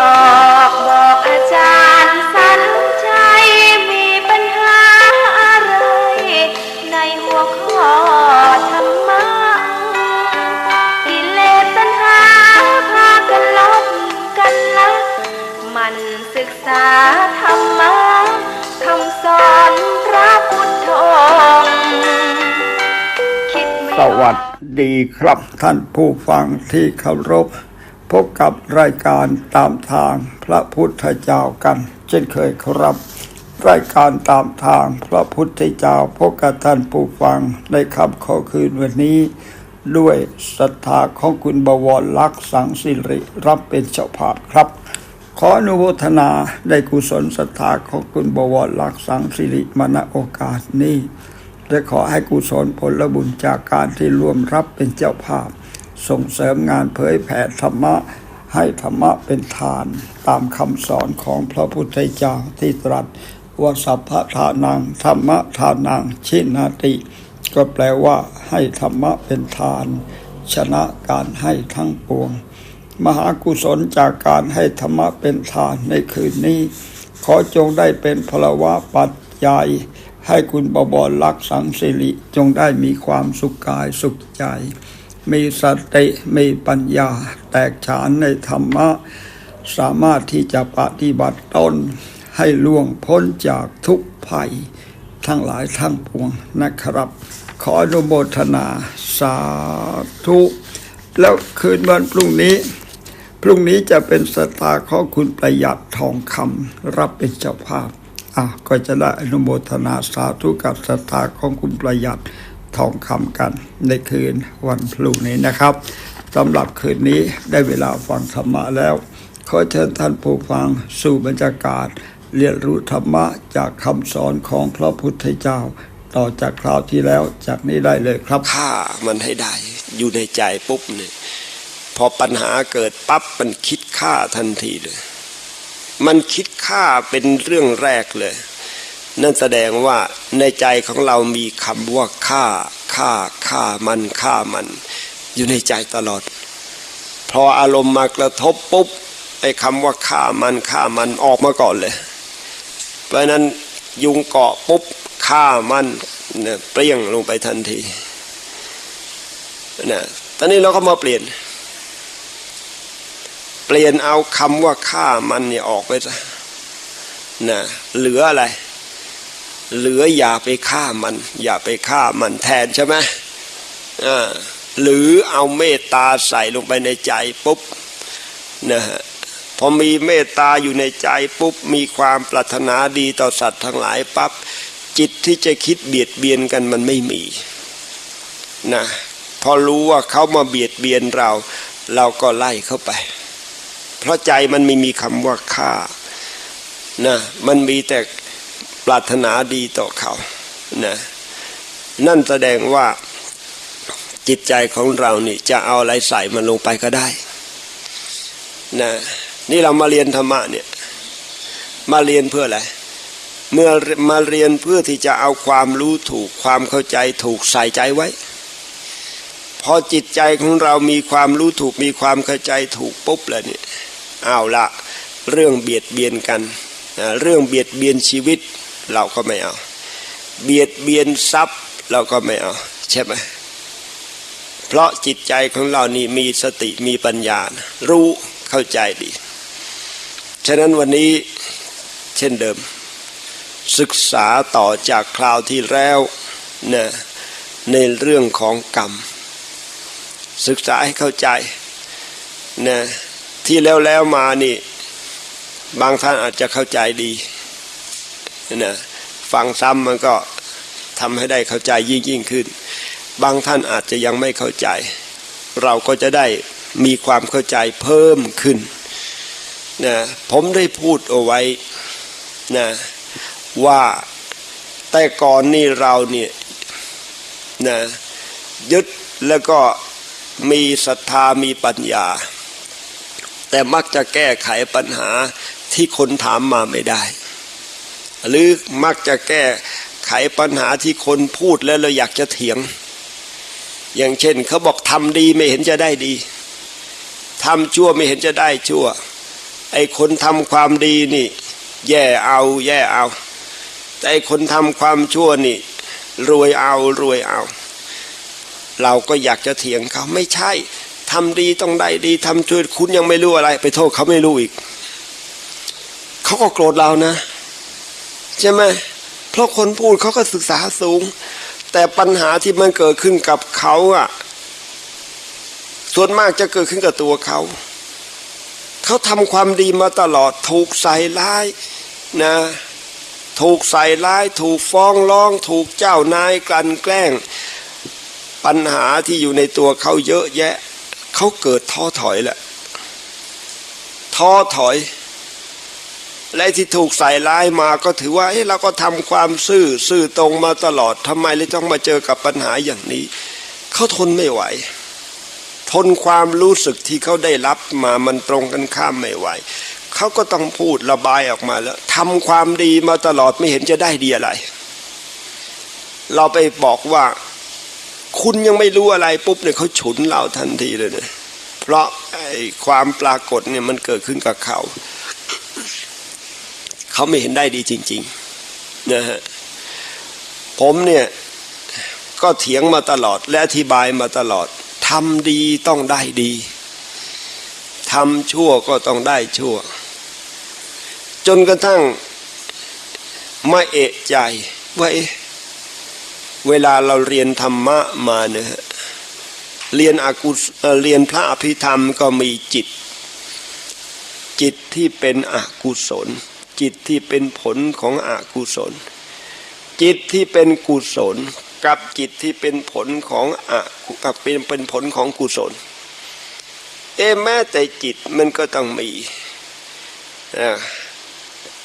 ออกบอกอาจารย์สันใจมีปัญหาอะไร ในหัวข้อธรรมะกิเลสตัณหาพากันลบกันละมันศึกษาธรรมะคำสอนพระพุทธองค์คิดไม่อสวัสดีครับท่านผู้ฟังที่เคารพ พบกับรายการตามทางพระพุทธเจ้ากัน เช่นเคยครับ รายการตามทางพระพุทธเจ้าพบกับท่านผู้ฟังในคำขอคืนวันนี้ ด้วยศรัทธาของคุณบวรลักษ์สังสิริรับเป็นเจ้าภาพครับ ขออนุโมทนาได้กุศลศรัทธาของคุณบวรลักษ์สังสิริมาณโอกาสนี้และขอให้กุศลผลบุญจากการที่ร่วมรับเป็นเจ้าภาพ ส่งเสริมงานเผยแผ่ธรรมะ ให้ธรรมะเป็นทาน ตามคำสอนของพระพุทธเจ้าที่ตรัสว่าสัพพทานังธรรมะทานังชินาติ ก็แปลว่าให้ธรรมะเป็นทาน ชนะการให้ทั้งปวง มหากุศลจากการให้ธรรมะเป็นทานในคืนนี้ ขอจงได้เป็นพลวะปัจจัยให้คุณบวรลักษ์สังสิริจงได้มีความสุขกายสุขใจ มีสติมีปัญญา แตกฉานในธรรมะ สามารถที่จะปฏิบัติตนให้ล่วงพ้นจากทุกภัย ทั้งหลายทั้งปวงนะครับ ขออนุโมทนาสาธุ แล้วคืนวันพรุ่งนี้ พรุ่งนี้จะเป็นสตาของคุณประหยัดทองคำรับเป็นเจ้าภาพอะก็จะได้อนุโมทนาสาธุกับสตาของคุณประหยัด ทองคำกันในคืนวันพรุ่งนี้นะครับสำหรับคืนนี้ได้เวลาฟังธรรมะแล้ว ขอเชิญท่านผู้ฟังสู่บรรยากาศ เรียนรู้ธรรมะจากคำสอนของพระพุทธเจ้า ต่อจากคราวที่แล้วจากนี้ได้เลยครับฆ่ามันให้ได้ อยู่ในใจปุ๊บเนี่ยพอปัญหาเกิดปั๊บมันคิดฆ่าทันทีเลย มันคิดฆ่าเป็นเรื่องแรกเลย นั่นแสดงว่าในใจของเรามีคำว่าฆ่าฆ่าฆ่ามันฆ่ามัน อยู่ในใจตลอด พออารมณ์มากระทบปุ๊บไอ้คำว่าฆ่ามันฆ่ามันออกมาก่อนเลย เพราะนั้นยุงเกาะปุ๊บฆ่ามันเนี่ยเปรี้ยงลงไปทันทีนะตอนนี้เราก็มาเปลี่ยน เปลี่ยนเอาคำว่าฆ่ามันเนี่ยออกไปซะนะเหลืออะไร เหลืออย่าไปฆ่ามัน อย่าไปฆ่ามันแทนใช่ไหมหรือเอาเมตตาใส่ลงไปในใจปุ๊บนะฮะพอมีเมตตาอยู่ในใจปุ๊บมีความปรารถนาดีต่อสัตว์ทั้งหลายปั๊บจิตที่จะคิดเบียดเบียนกันมันไม่มีนะพอรู้ว่าเขามาเบียดเบียนเรา เราก็ไล่เข้าไป เพราะใจมันไม่มีคำว่าฆ่านะมันมีแต่ รารถนาดีต่อเขานะนั่นแสดงว่าจิตใจของเรานี่จะเอาอะไรใส่มันลงไปก็ได้นะนี่เรามาเรียนธรรมะเนี่ยมาเรียนเพื่ออะไรเมื่อมาเรียนเพื่อที่จะเอาความรู้ถูกความเข้าใจถูกใส่ใจไว้ พอจิตใจของเรามีความรู้ถูกมีความเข้าใจถูกปุ๊บแล้วเนี่ยเอาละเรื่องเบียดเบียนกัน เรื่องเบียดเบียนชีวิต เราก็ไม่เอา เบียดเบียนทรัพย์เราก็ไม่เอาใช่ไหมเพราะจิตใจของเรานี่มีสติมีปัญญานะรู้เข้าใจดี ฉะนั้นวันนี้เช่นเดิม ศึกษาต่อจากคราวที่แล้วนะในเรื่องของกรรม ศึกษาให้เข้าใจนะที่แล้วแล้วมานี่ บางท่านอาจจะเข้าใจดี นะฟังซ้ำมันก็ทำให้ได้เข้าใจยิ่งยิ่งขึ้น บางท่านอาจจะยังไม่เข้าใจ เราก็จะได้มีความเข้าใจเพิ่มขึ้นนะผมได้พูดเอาไว้นะว่าแต่ก่อนนี่เราเนี่ยนะยึดแล้วก็มีศรัทธามีปัญญา แต่มักจะแก้ไขปัญหาที่คนถามมาไม่ได้ หรือมักจะแก้ไขปัญหาที่คนพูดแล้วเราอยากจะเถียง อย่างเช่นเขาบอกทำดีไม่เห็นจะได้ดีทำชั่วไม่เห็นจะได้ชั่ว ไอ้คนทำความดีนี่ แย่เอาแย่เอา แต่ไอ้คนทำความชั่วนี่ รวยเอารวยเอา เราก็อยากจะเถียงเขาไม่ใช่ทำดีต้องได้ดีทำชั่วคุณยังไม่รู้อะไร ไปโทษเขาไม่รู้อีกเขาก็โกรธเรานะ ใช่ไหมเพราะคนพูดเขาก็ศึกษาสูง แต่ปัญหาที่มันเกิดขึ้นกับเขาอะ ส่วนมากจะเกิดขึ้นกับตัวเขา เขาทำความดีมาตลอดถูกใส่ร้ายนะ ถูกใส่ร้าย ถูกฟ้องร้อง ถูกเจ้านายกลั่นแกล้ง ปัญหาที่อยู่ในตัวเขาเยอะแยะ เขาเกิดท้อถอยแหละท้อถอย และที่ถูกใส่ร้ายมาก็ถือว่าเฮ้เราก็ทำความซื่อซื่อตรงมาตลอดทำไมเลยต้องมาเจอกับปัญหาอย่างนี้ เขาทนไม่ไหว ทนความรู้สึกที่เขาได้รับมามันตรงกันข้ามไม่ไหวเขาก็ต้องพูดระบายออกมาแล้วทำความดีมาตลอดไม่เห็นจะได้ดีอะไร เราไปบอกว่า คุณยังไม่รู้อะไรปุ๊บเนี่ยเขาฉุนเราทันทีเลยเนี่ยเพราะไอ้ความปรากฏเนี่ยมันเกิดขึ้นกับเขา เขาไม่เห็นได้ดีจริงๆนะฮะผมเนี่ยก็เถียงมาตลอดและอธิบายมาตลอดทำดีต้องได้ดีทำชั่วก็ต้องได้ชั่ว จนกระทั่งมาเอะใจว่าเอ๊ะเวลาเราเรียนธรรมะมาเนี่ยฮะเรียนอากุศเอ่อเรียนพระอภิธรรมก็มีจิต จิตที่เป็นอกุศล จิตที่เป็นผลของอกุศล จิตที่เป็นกุศลกับจิตที่เป็นผลของอะกับเป็นเป็นผลของกุศล เอแม้แต่จิตมันก็ต้องมีนะ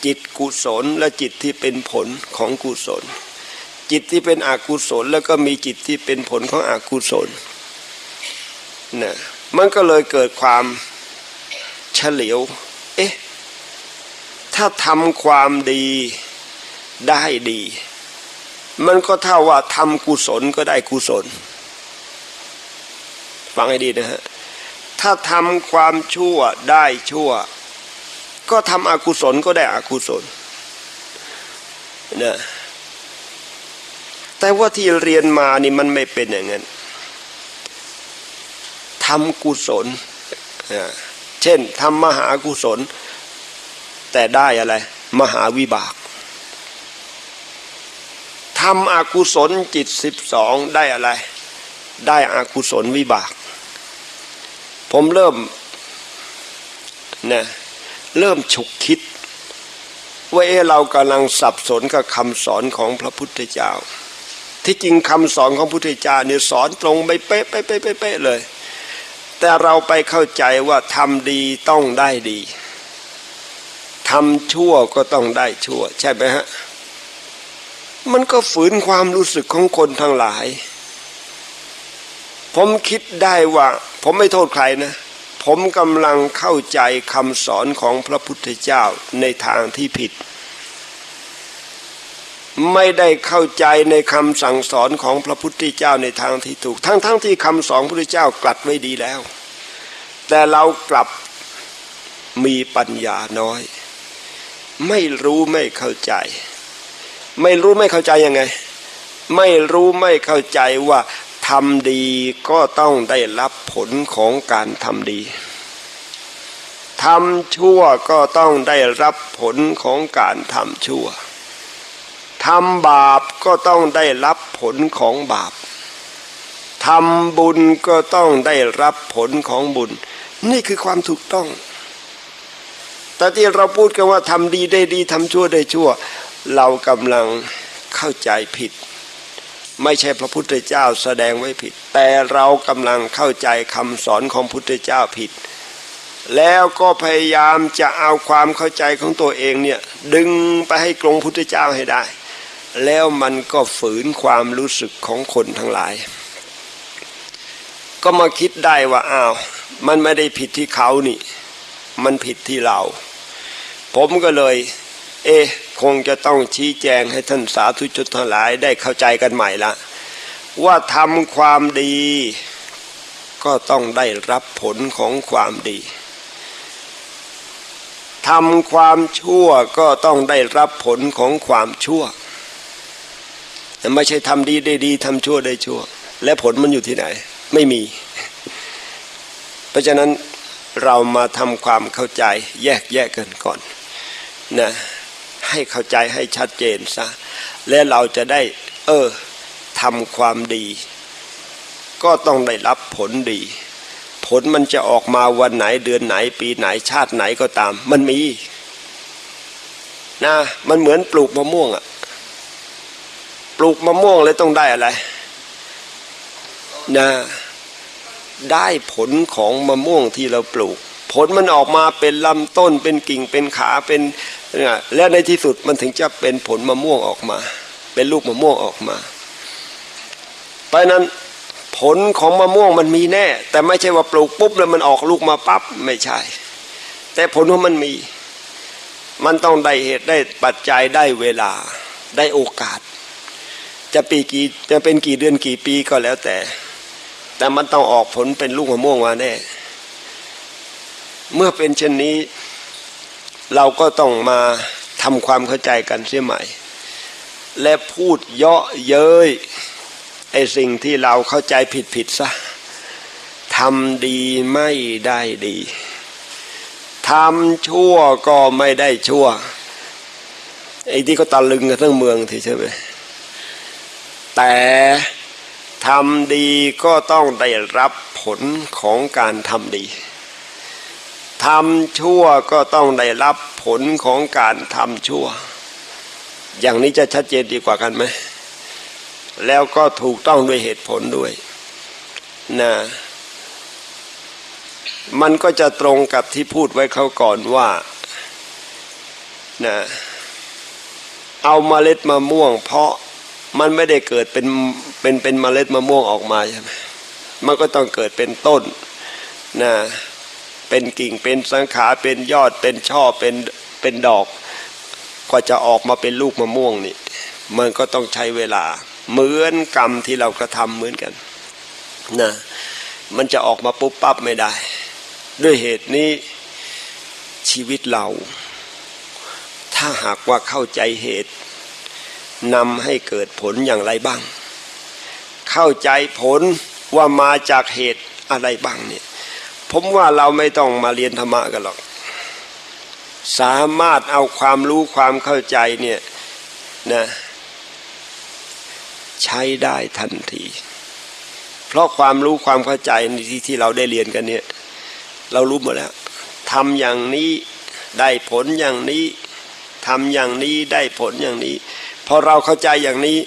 จิตกุศลและจิตที่เป็นผลของกุศล จิตที่เป็นอกุศลแล้วก็มีจิตที่เป็นผลของอกุศลนะมันก็เลยเกิดความเฉลียว เอ๊ะ ถ้าทำความดีได้ดี มันก็เท่าว่าทำกุศลก็ได้กุศล ฟังให้ดีนะฮะ ถ้าทำความชั่วได้ชั่ว ก็ทำอกุศลก็ได้อกุศลนะแต่ว่าที่เรียนมานี่มันไม่เป็นอย่างนั้นทำกุศลอ่าเช่นทำมหากุศล แต่ได้อะไร มหาวิบากทำอกุศลจิตสิบสองได้อะไร ได้อากุศลวิบาก ผมเริ่มนะเริ่มฉุกคิด ว่าเอเรากำลังสับสนกับคำสอนของพระพุทธเจ้า ที่จริงคำสอนของพระพุทธเจ้าเนี่ยสอนตรงไปเป๊ะเป๊ะเป๊ะเป๊ะเป๊ะเลย แต่เราไปเข้าใจว่าทำดีต้องได้ดี ทำชั่วก็ต้องได้ชั่ว ใช่ไหมฮะ มันก็ฝืนความรู้สึกของคนทั้งหลาย ผมคิดได้ว่า ผมไม่โทษใครนะ ผมกำลังเข้าใจคำสอนของพระพุทธเจ้าในทางที่ผิด ไม่ได้เข้าใจในคำสั่งสอนของพระพุทธเจ้าในทางที่ถูก ทั้งๆทที่คำสอนพระพุทธเจ้ากลัดไว้ดีแล้ว แต่เรากลับมีปัญญาน้อย ไม่รู้ไม่เข้าใจ ไม่รู้ไม่เข้าใจยังไง ไม่รู้ไม่เข้าใจว่าทำดีก็ต้องได้รับผลของการทำดีทำชั่วก็ต้องได้รับผลของการทำชั่วทำบาปก็ต้องได้รับผลของบาปทำบุญก็ต้องได้รับผลของบุญ นี่คือความถูกต้อง แต่ที่เราพูดกันว่าทำดีได้ดีทำชั่วได้ชั่ว เรากำลังเข้าใจผิด ไม่ใช่พระพุทธเจ้าแสดงไว้ผิด แต่เรากำลังเข้าใจคำสอนของพุทธเจ้าผิด แล้วก็พยายามจะเอาความเข้าใจของตัวเองเนี่ยดึงไปให้กรงพุทธเจ้าให้ได้ แล้วมันก็ฝืนความรู้สึกของคนทั้งหลาย ก็มาคิดได้ว่าอ้าวมันไม่ได้ผิดที่เขานี่ มันผิดที่เรา ผมก็เลย เอ๊คงจะต้องชี้แจงให้ท่านสาธุชนทั้งหลายได้เข้าใจกันใหม่ละ ว่าทำความดี ก็ต้องได้รับผลของความดีทำความชั่วก็ต้องได้รับผลของความชั่วแต่ไม่ใช่ทำดีได้ดีทำชั่วได้ชั่ว และผลมันอยู่ที่ไหน ไม่มี เพราะฉะนั้นเรามาทำความเข้าใจแยกแยกกันก่อน นะให้เข้าใจให้ชัดเจนซะและเราจะได้ เออทำความดี ก็ต้องได้รับผลดี ผลมันจะออกมาวันไหนเดือนไหน ปีไหนชาติไหนก็ตาม มันมีนะมันเหมือนปลูกมะม่วงอะปลูกมะม่วงเลยต้องได้อะไรนะได้ผลของมะม่วงที่เราปลูก ผลมันออกมาเป็นลำต้นเป็นกิ่งเป็นขาเป็นเนี่ยและในที่สุดมันถึงจะเป็นผลมะม่วงออกมา เป็นลูกมะม่วงออกมาเพราะนั้นผลของมะม่วงมันมีแน่ แต่ไม่ใช่ว่าปลูกปุ๊บแล้วมันออกลูกมาปั๊บไม่ใช่ แต่ผลของมันมี มันต้องได้เหตุได้ปัจจัยได้เวลาได้โอกาส จะปีกี่จะเป็นกี่เดือนกี่ปีก็แล้วแต่ แต่มันต้องออกผลเป็นลูกมะม่วงมาแน่ เมื่อเป็นเช่นนี้ เราก็ต้องมาทำความเข้าใจกันเสียใหม่ และพูดเยาะเย้ยไอสิ่งที่เราเข้าใจผิดผิดซะทำดีไม่ได้ดีทำชั่วก็ไม่ได้ชั่วไอ้ที่ก็ตะลึงกันทั้งเมืองทีใช่ไหมแต่ทำดีก็ต้องได้รับผลของการทำดี ทำชั่วก็ต้องได้รับผลของการทำชั่ว อย่างนี้จะชัดเจนดีกว่ากันไหม แล้วก็ถูกต้องด้วยเหตุผลด้วยนะมันก็จะตรงกับที่พูดไว้เขาก่อนว่านะเอาเมล็ดมะม่วง เพราะมันไม่ได้เกิดเป็นเป็นเป็นเมล็ดมะม่วงออกมาใช่ไหมมันก็ต้องเกิดเป็นต้นนะ เป็นกิ่งเป็นสังขาเป็นยอดเป็นช่อเป็นเป็นดอกกว่าจะออกมาเป็นลูกมะม่วงนี่มันก็ต้องใช้เวลา เหมือนกรรมที่เรากระทำเหมือนกันนะมันจะออกมาปุ๊บปั๊บไม่ได้ ด้วยเหตุนี้ชีวิตเรา ถ้าหากว่าเข้าใจเหตุนำให้เกิดผลอย่างไรบ้าง เข้าใจผลว่ามาจากเหตุอะไรบ้างเนี่ย ผมว่าเราไม่ต้องมาเรียนธรรมะกันหรอก สามารถเอาความรู้ความเข้าใจเนี่ยนะใช้ได้ทันที เพราะความรู้ความเข้าใจในที่ที่เราได้เรียนกันเนี่ย เรารู้หมดแล้วทำอย่างนี้ได้ผลอย่างนี้ทำอย่างนี้ได้ผลอย่างนี้พอเราเข้าใจอย่างนี้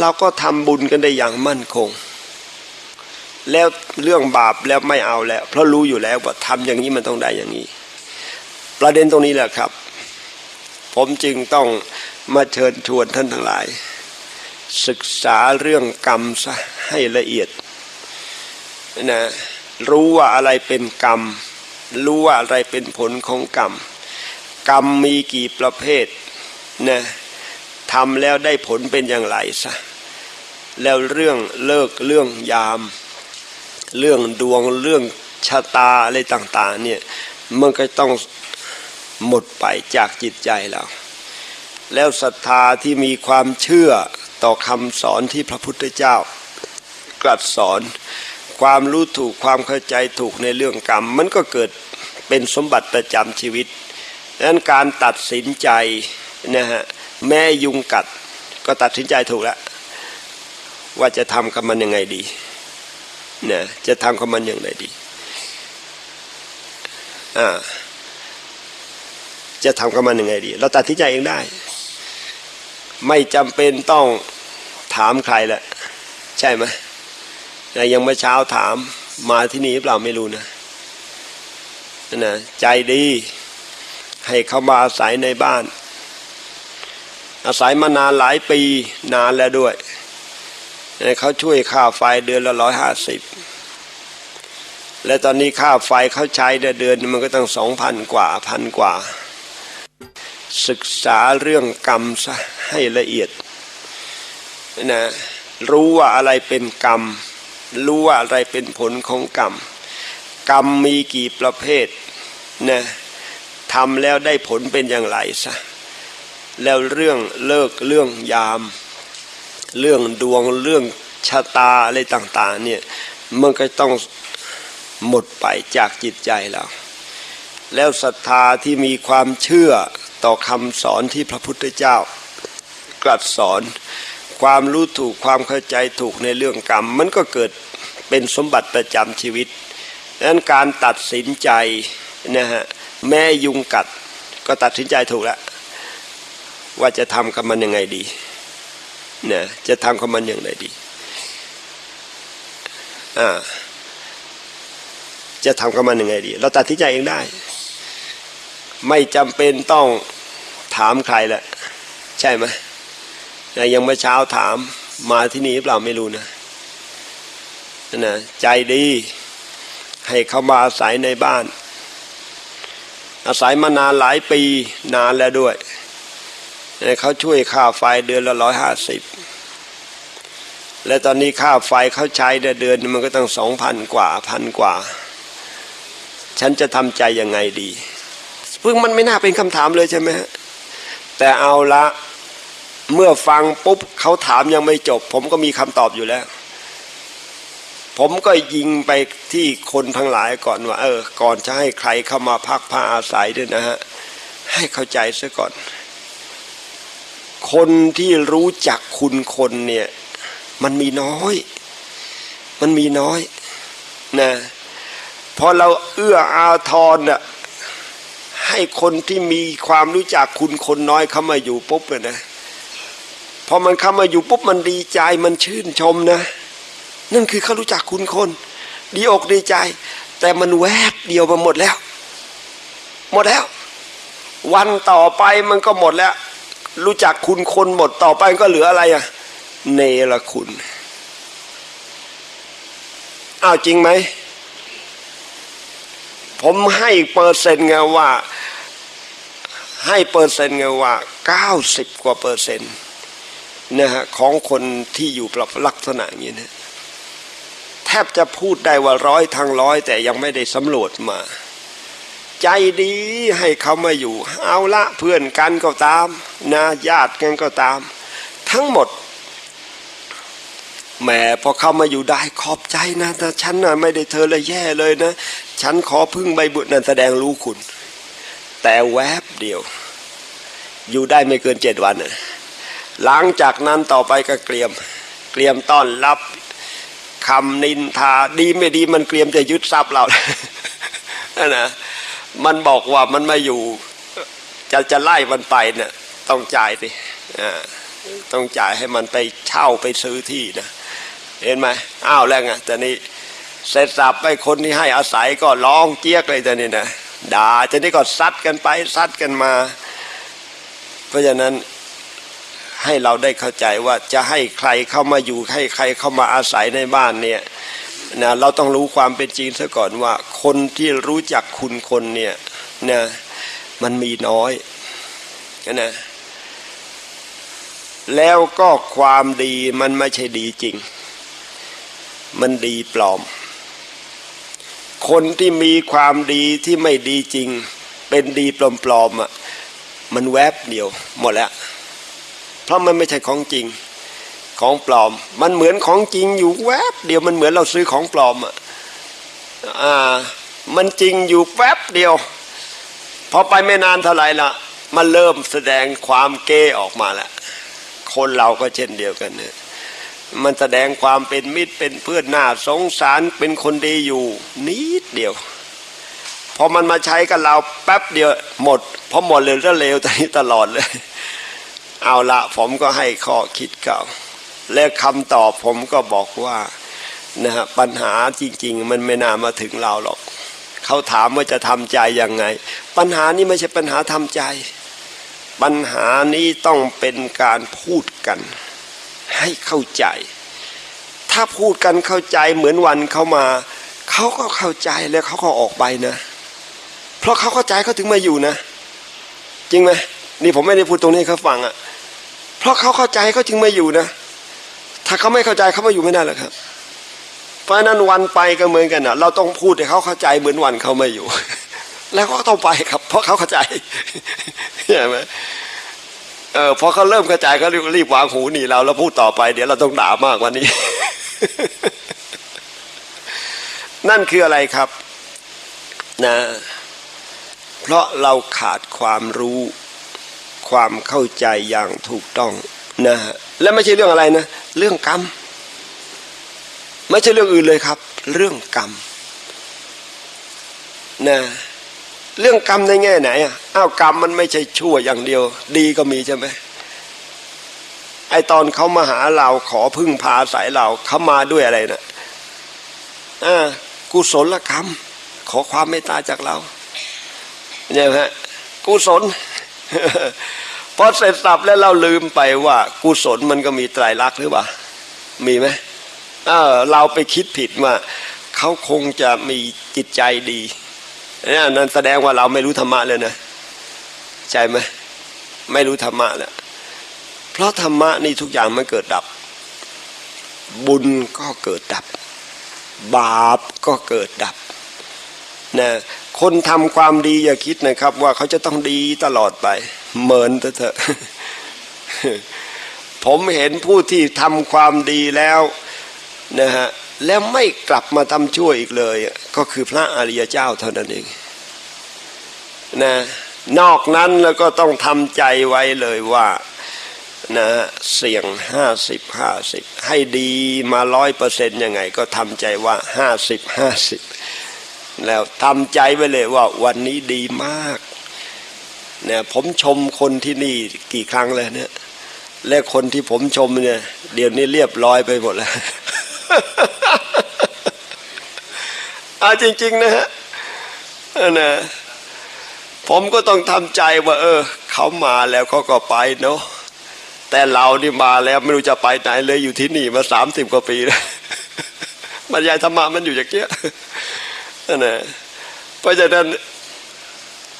เราก็ทำบุญกันได้อย่างมั่นคง แล้วเรื่องบาปแล้วไม่เอาแล้ว เพราะรู้อยู่แล้วว่าทำอย่างนี้มันต้องได้อย่างนี้ ประเด็นตรงนี้แหละครับ ผมจึงต้องมาเชิญชวนท่านทั้งหลาย ศึกษาเรื่องกรรมซะให้ละเอียดนะรู้ว่าอะไรเป็นกรรม รู้ว่าอะไรเป็นผลของกรรม กรรมมีกี่ประเภทนะทำแล้วได้ผลเป็นอย่างไรซะแล้วเรื่องเลิกเรื่องยาม เรื่องดวงเรื่องชะตาอะไรต่างๆเนี่ยมันก็ต้องหมดไปจากจิตใจเราแล้วศรัทธาที่มีความเชื่อต่อคำสอนที่พระพุทธเจ้าตรัสสอน ความรู้ถูกความเข้าใจถูกในเรื่องกรรม มันก็เกิดเป็นสมบัติประจำชีวิตดังนั้นการตัดสินใจนะฮะแม่ยุงกัดก็ตัดสินใจถูกแล้วว่าจะทำกับมันยังไงดี นะจะทำกับมันอย่างไรดีอ่าจะทำกับมันยังไงดี เราตัดสินใจเองได้ ไม่จำเป็นต้องถามใครแหละใช่ไหมยังเมื่อเช้าถามมาที่นี่เปล่าไม่รู้นะนะใจดี ให้เขามาอาศัยในบ้าน อาศัยมานานหลายปีนานแล้วด้วย เขาช่วยค่าไฟเดือนละร้อยห้าสิบและตอนนี้ค่าไฟเขาใช้เดือนมันก็ตั้งสองพันกว่าพันกว่า ศึกษาเรื่องกรรมซะให้ละเอียดนะรู้ว่าอะไรเป็นกรรม รู้ว่าอะไรเป็นผลของกรรม กรรมมีกี่ประเภทนะทำแล้วได้ผลเป็นอย่างไรซะแล้วเรื่องเลิกเรื่องยาม เรื่องดวงเรื่องชะตาอะไรต่างๆเนี่ยมันก็ต้องหมดไปจากจิตใจเราแล้วศรัทธาที่มีความเชื่อต่อคำสอนที่พระพุทธเจ้าตรัสสอน ความรู้ถูกความเข้าใจถูกในเรื่องกรรม มันก็เกิดเป็นสมบัติประจำชีวิตดังนั้นการตัดสินใจนะฮะแม่ยุงกัดก็ตัดสินใจถูกแล้วว่าจะทำกับมันยังไงดี นะจะทำกับมันอย่างไรดีอ่าจะทำกับมันยังไงดี เราตัดสินใจเองได้ ไม่จำเป็นต้องถามใครแหละใช่ไหมยังเมื่อเช้าถามมาที่นี่หรือเปล่าไม่รู้นะนะใจดีให้เขามาอาศัยในบ้าน อาศัยมานานหลายปีนานแล้วด้วย เขาช่วยค่าไฟเดือนละร้อยห้าสิบและตอนนี้ค่าไฟเขาใช้เดือนมันก็ตั้งสองพันกว่าพันกว่า ฉันจะทำใจยังไงดีเพิ่งมันไม่น่าเป็นคำถามเลยใช่ไหมฮะแต่เอาละเมื่อฟังปุ๊บเขาถามยังไม่จบ ผมก็มีคำตอบอยู่แล้ว ผมก็ยิงไปที่คนทั้งหลายก่อนว่า เออ ก่อนจะให้ใครเข้ามาพักผ้าอาศัยด้วยนะฮะให้เข้าใจซะก่อน คนที่รู้จักคุณคนเนี่ย มันมีน้อย มันมีน้อยนะพอเราเอื้ออาทรน่ะให้คนที่มีความรู้จักคุณคนน้อยเข้ามาอยู่ปุ๊บเลยนะพอมันเข้ามาอยู่ปุ๊บมันดีใจมันชื่นชมนะ นั่นคือเขารู้จักคุณคน ดีอกดีใจ แต่มันแวบเดียวมาหมดแล้ว หมดแล้ว วันต่อไปมันก็หมดแล้ว รู้จักคุณคนหมดต่อไปก็เหลืออะไรอะเนรคุณอ้าวจริงไหม ผมให้เปอร์เซ็นต์ไงว่า ให้เปอร์เซ็นต์ไงว่าเก้าสิบกว่าเปอร์เซ็นต์นะฮะของคนที่อยู่ลักษณะอย่างนี้นะแทบจะพูดได้ว่าร้อยทางร้อยแต่ยังไม่ได้สำรวจมา ใจดีให้เขามาอยู่ เอาละเพื่อนกันก็ตามนะญาติกันก็ตาม ทั้งหมดแหมพอเข้ามาอยู่ได้ขอบใจนะแต่ฉันน่ะไม่ได้เธอเลยแย่เลยนะ ฉันขอพึ่งใบบุตรนั่นแสดงรู้คุณ แต่แวบเดียว อยู่ได้ไม่เกินเจ็ดวันนะหลังจากนั้นต่อไปก็เกรียม เกรียมต้อนรับคำนินทาดีไม่ดีมันเกรียมจะยึดทรัพย์เรานั่นนะ มันบอกว่ามันมาอยู่ จะจะไล่มันไปเนี่ยต้องจ่ายสิต้องจ่ายให้มันไปเช่าไปซื้อที่นะเห็นไหมอ้าวแล้วไงแต่นี้เสร็จสับไปคนที่ให้อาศัยก็ร้องเจี๊ยกเลยแต่นี่นะด่าจะนี้ก็ซัดกันไปซัดกันมา เพราะฉะนั้นให้เราได้เข้าใจว่าจะให้ใครเข้ามาอยู่ให้ใครเข้ามาอาศัยในบ้านเนี่ย นะเราต้องรู้ความเป็นจริงซะก่อนว่า คนที่รู้จักคุณคนเนี่ยนะมันมีน้อยนะแล้วก็ความดีมันไม่ใช่ดีจริง มันดีปลอม คนที่มีความดีที่ไม่ดีจริง เป็นดีปลอมๆอะมันแวบเดียวหมดแล้ว เพราะมันไม่ใช่ของจริง ของปลอม มันเหมือนของจริงอยู่แวบเดียวมันเหมือนเราซื้อของปลอมอะอ่ามันจริงอยู่แวบเดียว พอไปไม่นานเท่าไหร่ละมันเริ่มแสดงความเก้ออกมาแล้วคนเราก็เช่นเดียวกันเนี่ยมันแสดงความเป็นมิตรเป็นเพื่อนหน้าสงสารเป็นคนดีอยู่ นิดเดียว พอมันมาใช้กับเราแป๊บเดียวหมดพอหมดเลยก็เลวตอนนี้ตลอดเลย เอาละผมก็ให้ข้อคิดเก่า และคำตอบผมก็บอกว่านะฮะปัญหาจริง ๆ มันไม่น่ามาถึงเราหรอกเขาถามว่าจะทำใจยังไง ปัญหานี้ไม่ใช่ปัญหาทำใจ ปัญหานี้ต้องเป็นการพูดกัน ให้เข้าใจ ถ้าพูดกันเข้าใจเหมือนวันเขามาเขาก็เข้าใจแล้วเขาก็ออกไปนะ เพราะเขาเข้าใจเขาถึงมาอยู่นะ จริงไหมนี่ผมไม่ได้พูดตรงนี้เขาฟังอะ่ะเพราะเขาเข้าใจเขาจึงมาอยู่นะ ถ้าเขาไม่เข้าใจเขามาอยู่ไม่ได้หรอกครับ เพราะนั้นวันไปก็เหมือนกันนะเราต้องพูดให้เขาเข้าใจเหมือนวันเขาไมาอยู่ แล้วก็ต้องไปครับ เพราะเขาเข้าใจใช่ไหมเออพอเขาเริ่มเข้าใจก็รีบรีบวางหูหนีเราแล้วพูดต่อไป เดี๋ยวเราต้องด่ามากกวันนี้ นั่นคืออะไรครับนะเพราะเราขาดความรู้ความเข้าใจอย่างถูกต้อง นะฮะและไม่ใช่เรื่องอะไรนะ เรื่องกรรม ไม่ใช่เรื่องอื่นเลยครับ เรื่องกรรมนะเรื่องกรรมในแง่ไหนอะอ้าวกรรมมันไม่ใช่ชั่วอย่างเดียว ดีก็มีใช่ไหมไอตอนเขามาหาเราขอพึ่งพาสายเราเขามาด้วยอะไรนะอ่ากุศลกรรม ขอความเมตตาจากเราเนี่ยฮะกุศล พอเสร็จสับแล้วเราลืมไปว่ากุศลมันก็มีไตรลักษณ์หรือเปล่ามีไหมเออเราไปคิดผิดว่าเขาคงจะมีจิตใจดีนี่นั่นแสดงว่าเราไม่รู้ธรรมะเลยนะใช่ไหมไม่รู้ธรรมะแล้วเพราะธรรมะนี่ทุกอย่างมันเกิดดับ บุญก็เกิดดับ บาปก็เกิดดับนะคนทำความดีอย่าคิดนะครับ ว่าเขาจะต้องดีตลอดไป เหมือนเถอะผมเห็นผู้ที่ทำความดีแล้วนะฮะแล้วไม่กลับมาทำชั่วอีกเลย ก็คือพระอริยเจ้าเท่านั้นเองนะนอกนั้นแล้วก็ต้องทำใจไว้เลยว่านะเสี่ยงห้าสิบห้าสิบให้ดีมาร้อยเปอร์เซ็นต์ยังไง ก็ทำใจว่าห้าสิบห้าสิบแล้วทำใจไว้เลยว่าวันนี้ดีมาก เนี่ยผมชมคนที่นี่กี่ครั้งแล้วเนี่ยและคนที่ผมชมเนี่ย เดี๋ยวนี้เรียบร้อยไปหมดแล้วอาจริง ๆ นะฮะนะผมก็ต้องทำใจว่า เออเขามาแล้วเขาก็ไปเนาะแต่เรานี่มาแล้วไม่รู้จะไปไหนเลยอยู่ที่นี่มาสามสิบกว่าปีแล้วบรรยายธรรมะมันอยู่อย่างเงี้ยนะเพราะฉะนั้น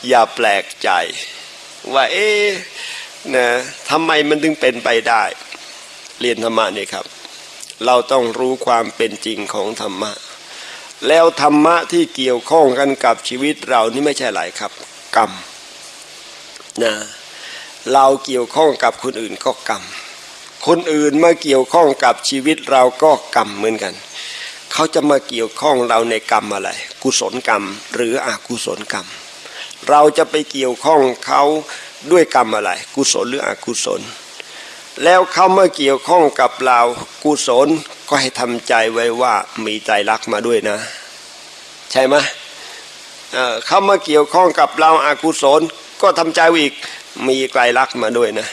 อย่าแปลกใจ ว่าเอ๊ะนะทำไมมันถึงเป็นไปได้ เรียนธรรมะนี่ครับ เราต้องรู้ความเป็นจริงของธรรมะ แล้วธรรมะที่เกี่ยวข้องกันกับชีวิตเรานี่ไม่ใช่อะไรครับ กรรมนะเราเกี่ยวข้องกับคนอื่นก็กรรม คนอื่นมาเกี่ยวข้องกับชีวิตเราก็กรรมเหมือนกัน เขาจะมาเกี่ยวข้องเราในกรรมอะไร กุศลกรรม หรืออกุศลกรรม เราจะไปเกี่ยวข้องเขาด้วยกรรมอะไร กุศลหรืออกุศล แล้วเขามาเกี่ยวข้องกับเรากุศลก็ให้ทำใจไว้ว่ามีใจรักมาด้วยนะ ใช่ไหมเอ่อเขามาเกี่ยวข้องกับเราอากุศลก็ทำใจอีกมีไกลรักมาด้วยนะ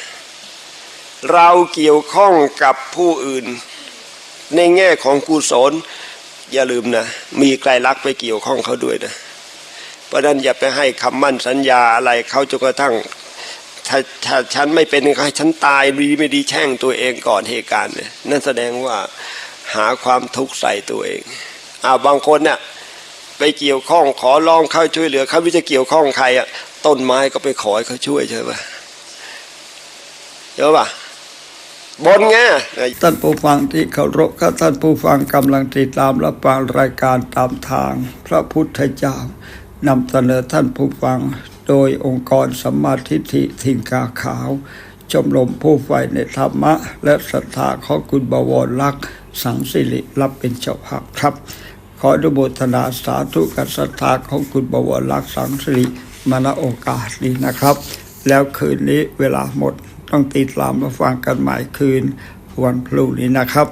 เราเกี่ยวข้องกับผู้อื่น ในแง่ของกุศลอย่าลืมนะ มีไกลรักไปเกี่ยวข้องเขาด้วยนะ ราะนั้นอย่าไปให้คำมั่นสัญญาอะไรเขาจนกระทั่งถ้าถ้าฉันไม่เป็นใครฉันตายดีไม่ดีแช่งตัวเองก่อนเหตุการณ์เนี่ยนั่นแสดงว่าหาความทุกข์ใส่ตัวเองอ่าบางคนเนี่ยไปเกี่ยวข้องขอร้องเข้าช่วยเหลือเขาวิจะเกี่ยวข้องใครอะต้นไม้ก็ไปขอให้เขาช่วยใช่ปะเยอะปะบนไงท่านผู้ฟังที่เคารพครับท่านผู้ฟังกำลังติดตามรับฟังรายการตามทาง พระพุทธเจ้า นำเสนอท่านผู้ฟัง โดยองค์กรสัมมาทิฏฐิทิงกาขาว ชมรมผู้ใฝ่ในธรรมะ และศรัทธาของคุณบวรลักษ์สังสิริรับเป็นเจ้าภาพครับ ขออนุโมทนาสาธุกับศรัทธาของคุณบวรลักษ์สังสิริมาณโอกาสนี้นะครับ แล้วคืนนี้เวลาหมดต้องติดตามมาฟังกันใหม่คืนวันพรุ่งนี้นะครับ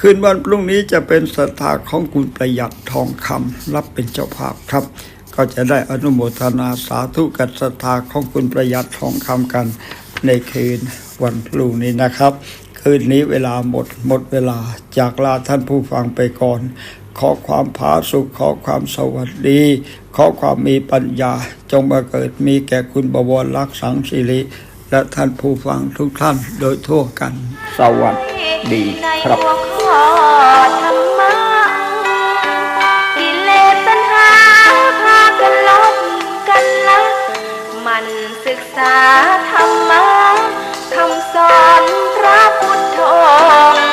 คืนวันพรุ่งนี้จะเป็นศรัทธาของคุณประหยัดทองคำรับเป็นเจ้าภาพครับ ก็จะได้อนุโมทนาสาธุกับศรัทธาของคุณประหยัดทองคำกันในคืนวันพรุ่งนี้นะครับ คืนนี้เวลาหมดหมดเวลาจากลาท่านผู้ฟังไปก่อน ขอความผาสุขขอความสวัสดี ขอความมีปัญญา จงมาเกิดมีแก่คุณบวรรักสังสิริและท่านผู้ฟังทุกท่านโดยทั่วกัน สวัสดีครับ ษาธรรมะคำสอนพระพุทธองค์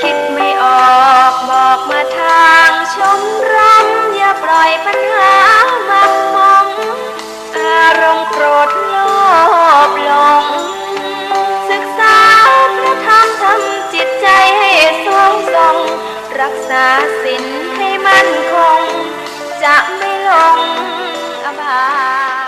คิดไม่ออกบอกมาทางชมรมอย่าปล่อยปัญหามักมองอารมณ์โกรธโลภหลงศึกษาพระธรรมทำจิตใจให้สวงทรง รักษาศีลให้มั่นคง จะไม่ลงอบา